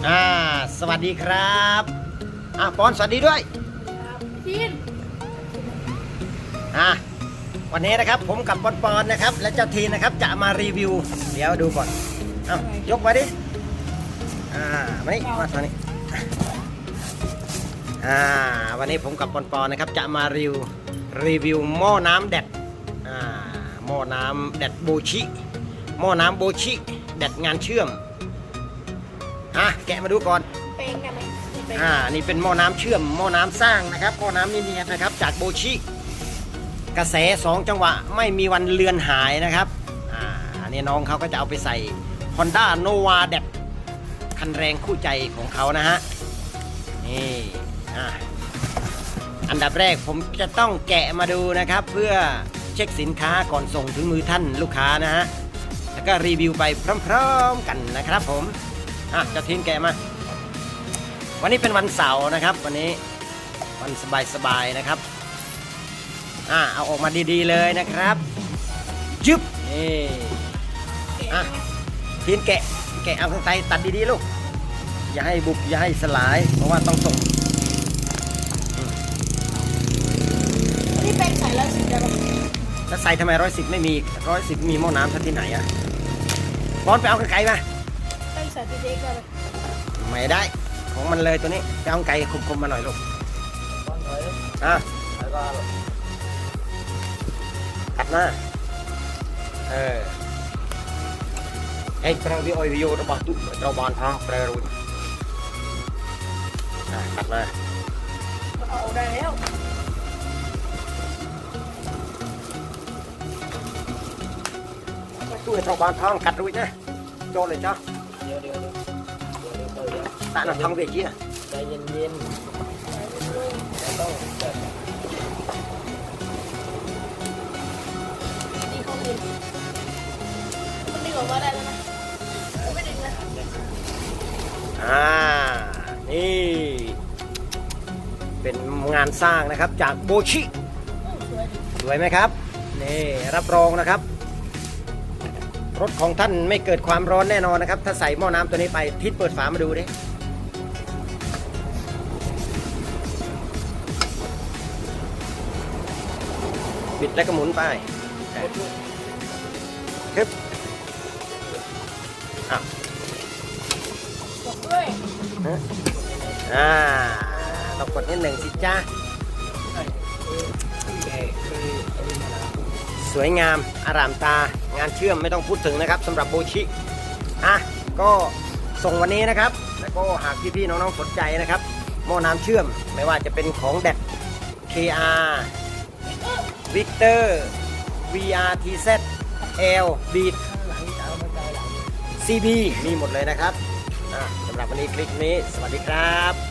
สวัสดีครับ อะปอนสวัสดีด้วยทีนอะวันนี้นะครับผมกับปอนปอนนะครับ และเจ้าทีนะครับจะมารีวิว เดี๋ยวดูก่อนเอายกมาดิ อ่ามานี่มาตอนนี้อ่าวันนี้ผมกับปอนปอนนะครับจะมารีวิวรีวิวหม้อน้ำแดดอ่าหม้อน้ำแดดโบชิหม้อน้ำโบชิแดดงานเชื่อม อะแกะมาดูก่อน เป้งได้ไหมมีเป้งอ่า นี่เป็นหม้อน้ำเชื่อมหม้อน้ำสร้างนะครับ หม้อน้ำนี่เนียบนะครับ จากโบชิ กระแส 2 จังหวะไม่มีวันเลือนหายนะครับ อ่าอันนี้น้องเขาก็จะเอาไปใส่ Honda Nova d e คันแรงคู่ใจของเขานะฮะ นี่อ่าอันดับแรกผมจะต้องแกะมาดูนะครับ เพื่อเช็คสินค้าก่อนส่งถึงมือท่านลูกค้านะฮะ แล้วก็รีวิวไปพร้อมๆกันนะครับผม อะเจะทิ้งแกะมา วันนี้เป็นวันเสาร์นะครับ วันนี้วันสบายๆนะครับ อ่าเอาออกมาดีๆเลยนะครับจึ๊บนี่อะทีนแกะแกะเอาข้างในตัดดีๆลูก อย่าให้บุบอย่าให้สลาย เพราะว่าต้องส่งอันนี้เป้งใส่แล้วสีได้ปะแล้วใส่ทำไมร้อยสิบไม่มีร้อยสิบมีหม้อน้ำท่าที่ไหนอะบอลไปเอาไกลๆมาเป้งใไม่ได้ ของมันเลยตัวนี้เอาไก่คมๆมาหน่อยลูกอะกัดหน้าเออไอ้เราวิโอยวิโยระบาตุเราบานทางแปรรูปกัดหน้าเอาได้แล้วตู้ระบานทางกัดรุ่ยนะโจเลยจ้า เดี๋เดี๋ยเดี๋ยดีานทำเวกี้ะใจเย็นอดีขาดีมันดีกว่าว่ได้แล้วนะไม่ดึนะอ่า นี่ เป็นงานสร้างนะครับจากโบชิ สวยไหมครับ นี่ รับรองนะครับ รถของท่านไม่เกิดความร้อนแน่นอนนะครับ ถ้าใส่หม้อน้ำตัวนี้ไปทิศเปิดฝามาดูดิบิดแล้วก็หมุนไปครับอะบอกด้วยอ่าต้องกดนิดหนึ่งสิจ้า สวยงามอารามตางานเชื่อมไม่ต้องพูดถึงนะครับสำหรับโบชิอะก็ส่งวันนี้นะครับ แล้วก็หากพี่ๆน้องๆสนใจนะครับหม้อน้ำเชื่อมไม่ว่าจะเป็นของแดด KR Victor VRTZ L Beat ข้างหลังจะเอามาใจหลัง CB มีหมดเลยนะครับสำหรับวันนี้คลิปนี้ สวัสดีครับ